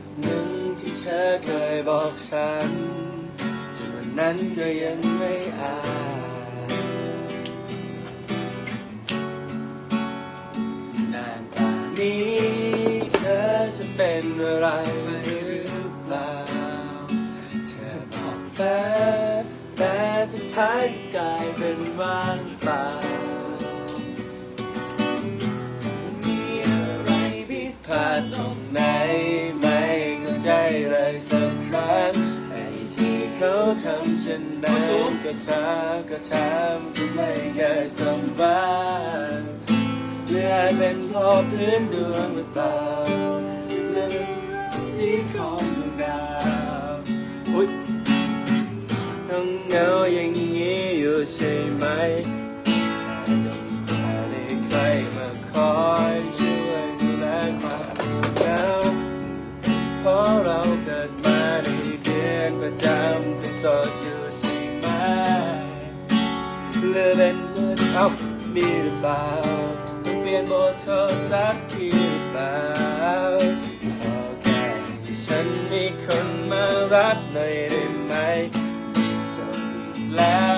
บหนึ่งที่เธอเคยบอกฉันจนวันนั้นก็ยังไม่อาจนานป่านี้เธอจะเป็นอะไรหรือเปล่า เธอบอกแต่แต่สุดท้ายกลายเป็นว่างเปล่ามีอะไรผิดพลาดตรงไหน ใจเลยสักครั้งไอ้ที่เขาทำฉันนั้นก็ทำก็ทำก็ไม่เคยสมหวังเรือเป็นเพอพื้นดวงหรือเปล่าเรือเป็นสีของดวงดาวอุ๊ยต้องเหงาอย่างนี้อยู่ใช่ไหมไม่ ดมาในเดือนประจำเป็สอดอยู่ใช่ไหมเลือเป็นเลือดเอามีหรือเปล่าต้องเปลี่ยนโมเธอสักทีหรือเปล่าขอแค่ให้ฉันมีคนมารักหน่อยได้ไหมโสดอีกแล้ว